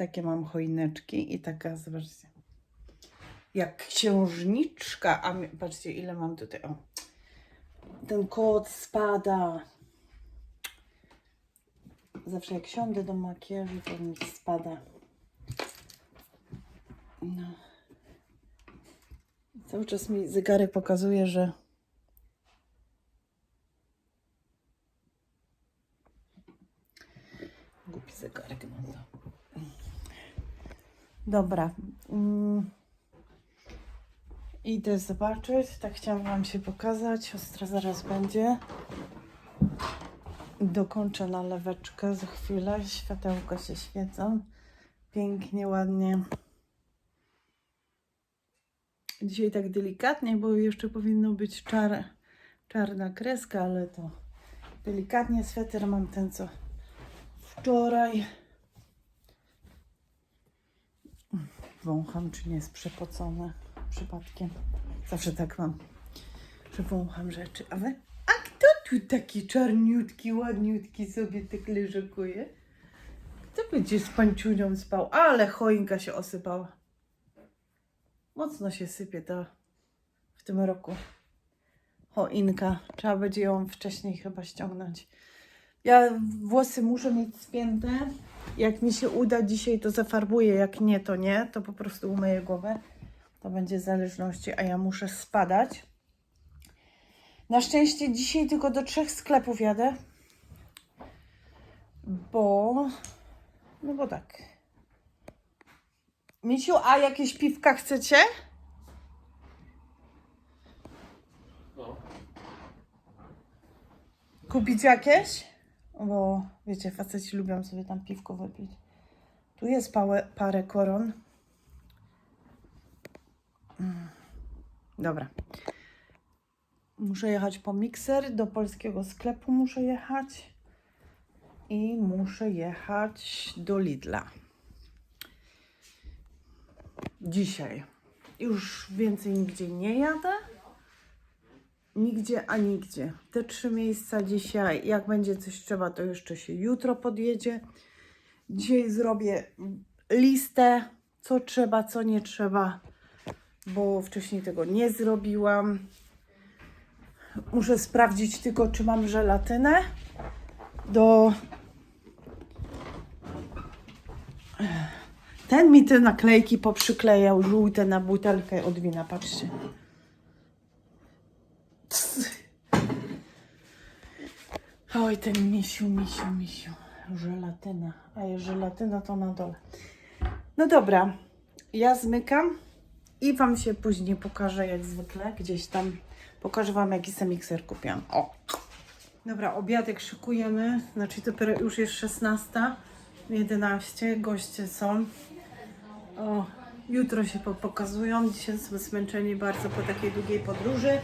takie mam choineczki i taka, zobaczcie, jak księżniczka, a patrzcie ile mam tutaj, o, ten kot spada. Zawsze jak siądę do makijażu, to mi spada. No. Cały czas mi zegarek pokazuje, że Głupi zegarek, no to. Dobra. Mm. Idę zobaczyć. Tak chciałam Wam się pokazać. Siostra zaraz będzie. Dokończę naleweczkę za chwilę. Światełka się świecą. Pięknie, ładnie. Dzisiaj tak delikatnie, bo jeszcze powinno być czar, czarna kreska, ale to delikatnie. Sweter mam ten, co wczoraj. Wącham, czy nie jest przepocone przypadkiem. Zawsze tak mam, że wącham rzeczy. A wy? A kto tu taki czarniutki, ładniutki sobie tak leżakuje? Kto będzie z panciunią spał? Ale choinka się osypała. Mocno się sypie to w tym roku. Choinka. Trzeba będzie ją wcześniej chyba ściągnąć. Ja włosy muszę mieć spięte. Jak mi się uda dzisiaj, to zafarbuję. Jak nie, to nie. To po prostu umyję głowę. To będzie w zależności, a ja muszę spadać. Na szczęście dzisiaj tylko do trzech sklepów jadę. Bo... No bo tak. Misiu, a jakieś piwka chcecie? No. Kupić jakieś? Bo wiecie, faceci lubią sobie tam piwko wypić. Tu jest pałe, parę koron. Mm. Dobra. Muszę jechać po mikser. Do polskiego sklepu muszę jechać. I muszę jechać do Lidla. Dzisiaj. Już więcej nigdzie nie jadę. Nigdzie, a nigdzie. Te trzy miejsca dzisiaj, jak będzie coś trzeba, to jeszcze się jutro podjedzie. Dzisiaj zrobię listę, co trzeba, co nie trzeba, bo wcześniej tego nie zrobiłam. Muszę sprawdzić tylko, czy mam żelatynę do. Ten mi te naklejki poprzyklejał żółte na butelkę od wina, patrzcie. Oj, ten misiu, misiu, misiu. Żelatyna. A jest żelatyna, to na dole. No dobra, ja zmykam i Wam się później pokażę, jak zwykle, gdzieś tam. Pokażę Wam, jaki sam mikser kupiłam. O! Dobra, obiadek szykujemy. Znaczy, dopiero już jest 16, 11. Goście są. O, jutro się po- pokazują. Dzisiaj są zmęczeni bardzo po takiej długiej podróży,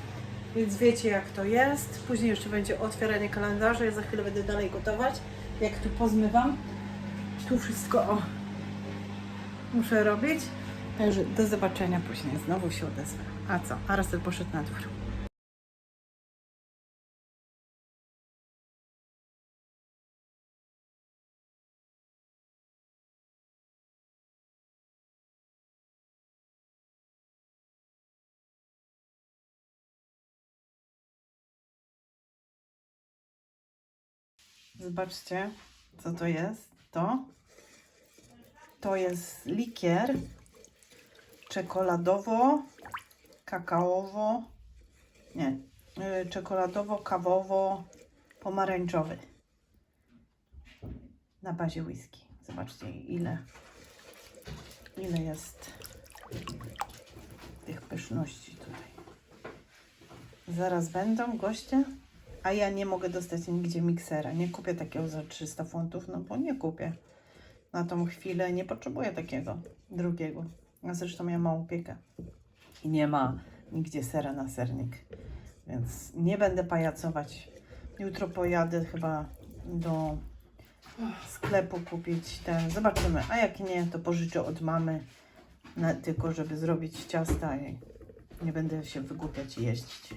więc wiecie jak to jest. Później jeszcze będzie otwieranie kalendarza. Ja za chwilę będę dalej gotować. Jak tu pozmywam, tu wszystko o, muszę robić. Także do zobaczenia później. Znowu się odezwę. A co? A Russell poszedł na dwór. Zobaczcie, co to jest. To, to jest likier czekoladowo, kakaowo, nie, y, czekoladowo, kawowo, pomarańczowy. Na bazie whisky. Zobaczcie, ile, ile jest tych pyszności tutaj. Zaraz będą goście. A ja nie mogę dostać nigdzie miksera. Nie kupię takiego za 300 funtów, no bo nie kupię. Na tą chwilę nie potrzebuję takiego drugiego. A zresztą ja mam opiekę. I nie ma nigdzie sera na sernik. Więc nie będę pajacować. Jutro pojadę chyba do sklepu kupić ten. Zobaczymy. A jak nie, to pożyczę od mamy. Na, tylko żeby zrobić ciasta i nie będę się wygłupiać i jeździć.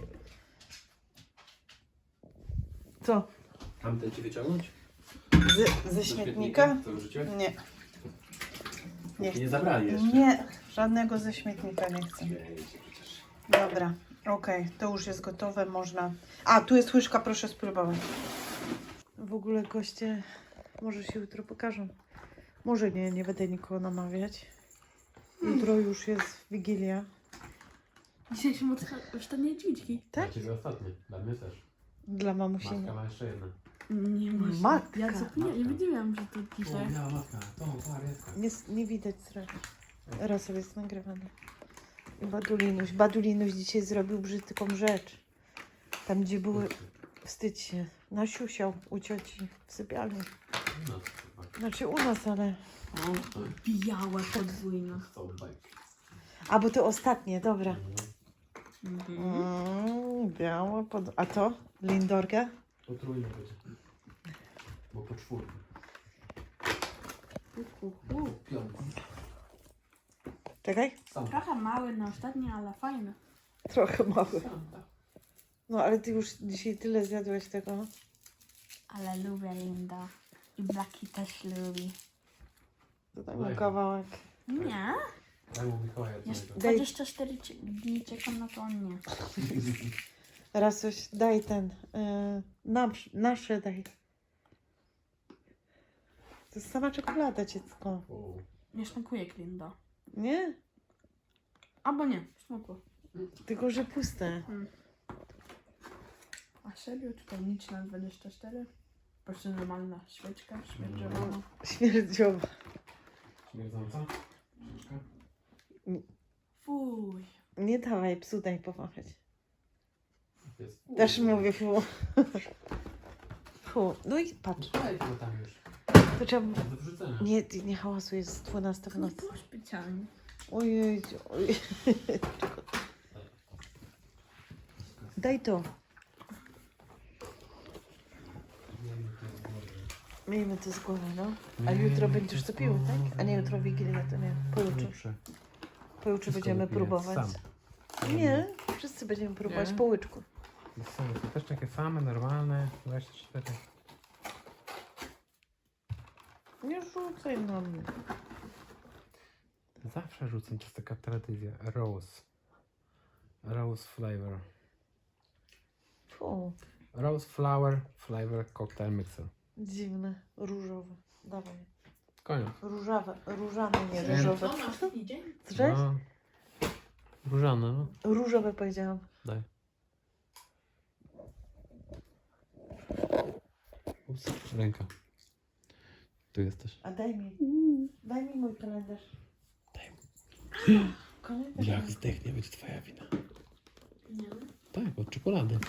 Co? Tamten ci wyciągnąć? Z, ze śmietnika? Nie. Nie, Nie zabrali jeszcze. Nie, żadnego ze śmietnika nie chcę. Przecież. Dobra, okej, to już jest gotowe, można... A, tu jest łyżka, proszę spróbować. W ogóle goście może się jutro pokażą. Może nie, nie będę nikogo namawiać. Jutro już jest Wigilia. Dzisiejszy ostatnie dźwiczki. Tak? Dla ciebie ostatni, dla mnie też. Dla mamusi Matka nie. ma jeszcze jedno. Nie właśnie. Matka. Ja zapomniałem, nie wiedziałam, że to O, dzisiaj. biała matka. To, paretka. Nie, nie widać zresztą. Raz jest nagrywane. I Badulinuś. Badulinuś dzisiaj zrobił brzydką rzecz. Tam, gdzie były... Wstydź się. Nasiusiał u cioci w sypialni. No. Znaczy u nas, ale... O, biała podwójna. A, bo to ostatnie, dobra. Mhm. Mm, białe pod... A to? Lindorga? Potrójne będzie. Bo po czwórkę. Hu, hu, hu. Piątka. Czekaj. Sam. Trochę mały na ostatnie, ale fajny. Trochę mały. Sam, tak. No, ale ty już dzisiaj tyle zjadłeś tego. Ale lubię Linda. I Blaki też lubi. To mu kawałek. Nie? Daj mu Mikołaja Jeszcze jednego. Daj. 24 cie- dni czekam na to, on nie. Raz coś, daj ten. Yy, nasz, nasze daj. To jest sama czekolada, dziecko. O, Nie smakuje jak Linda. Nie? Albo nie, smakuje. Tylko, że puste. A serio? Czy to nic na 24? Po prostu normalna świeczka śmierdziowana. Śmierdziowa. Śmierdząca? Fuj. Nie dawaj psu, daj pomachać. Jest. Też mówię fu. Fu. No i patrz. Daj go tam już. To trzeba... Do wrzucenia. Nie, ty nie hałasuj, jest 12 w To nie nocy. było specjalnie. Ojej, ojej. Daj to. Miejmy to. Miejmy z głowy, no. A jutro będziesz to pił, tak? A nie jutro Wigilia, to nie. Pojutrze. Jutrze. Pojutrze będziemy wypiję próbować. sam. Nie, wszyscy będziemy próbować Nie? po łyczku. Są to też takie same, normalne. 24. Nie rzucaj na mnie. Zawsze rzucam, to jest taka tradycja. Rose. Rose flavor. Fu, Rose flower flavor cocktail mixer. dziwne, różowe. Dawaj. Koniec. Różowe, różane, nie Nie. różowe. Słyszałeś? No. Różane, no. Różowe powiedziałam. Daj. Ups, ręka. Tu jesteś. A daj mi, daj mi mój kalendarz. Daj. Kalendarz. Jak zdechnie, będzie twoja wina. Nie. Tak, od czekolady.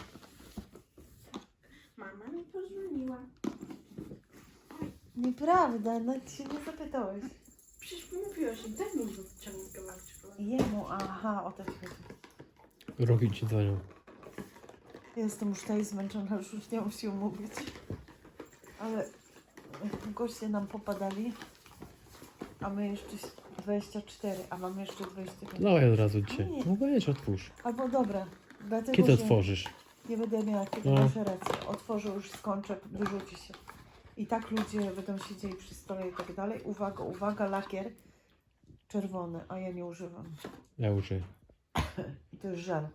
Nieprawda, no ty się nie zapytałeś. Przecież mówiłaś, że tak mi wyciągnął kawałek czekolady. Jemu, aha, o to chodzi. Rogi ci dzwonią. Jestem już tutaj zmęczona, już nie mam sił mówić. Ale goście nam popadali, a my jeszcze 24, a mamy jeszcze 25. Dawaj od razu dzisiaj. Nie. No weź, otwórz. Albo dobra, dlatego Kiedy że otworzysz? nie będę miała kiedy No. masz rację. Otworzę już, skończę, wyrzuci się. I tak ludzie będą siedzieli przy stole i tak dalej. Uwaga, uwaga, lakier czerwony, a ja nie używam. Ja użyję. I to jest żal.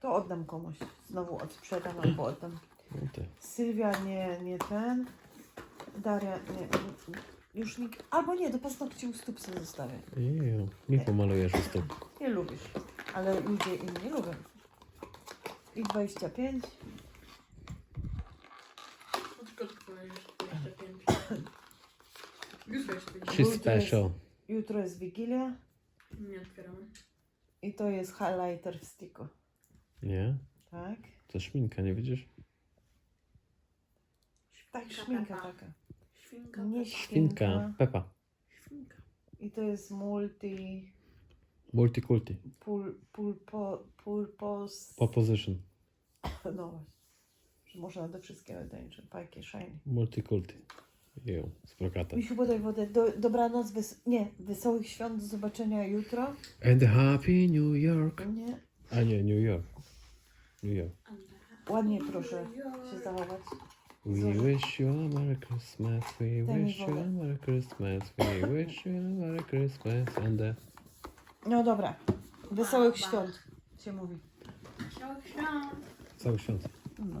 To oddam komuś. Znowu odsprzedam albo oddam. No ty. Sylwia nie, nie ten. Daria nie. Już nikt. Albo nie, do paznokci u stóp sobie zostawię. Jeju, mi pomalujesz u stóp. Nie lubisz. Ale ludzie inni lubią. I 25. Od skąd powiedziesz 25? Już 25. She's special. Jutro jest Wigilia. Nie otwieramy. I to jest highlighter w sticku. Nie? Tak? To szminka, nie widzisz? Tak, Świnka szminka Pepa. taka. Świnka. Nie Pepa. Świnka. świnka. Pepa. Świnka. I to jest multi. Multikulti. Pul, pulpo, pulpos. Proposition. No właśnie. Że można do wszystkiego tańczyć. Fajki, shiny. Multikulti. Jeju, z. Misiu, podaj wodę. Do, dobranoc, wys... nie, wesołych świąt, do zobaczenia jutro. And happy New York. Nie, A nie, New York. New York. ładnie proszę się zachować. We wish you a Merry Christmas, we Daj mi wish you wodę. a Merry Christmas, we wish you a Merry Christmas and the... No dobra. Wesołych świąt się mówi. Cały świąt. No.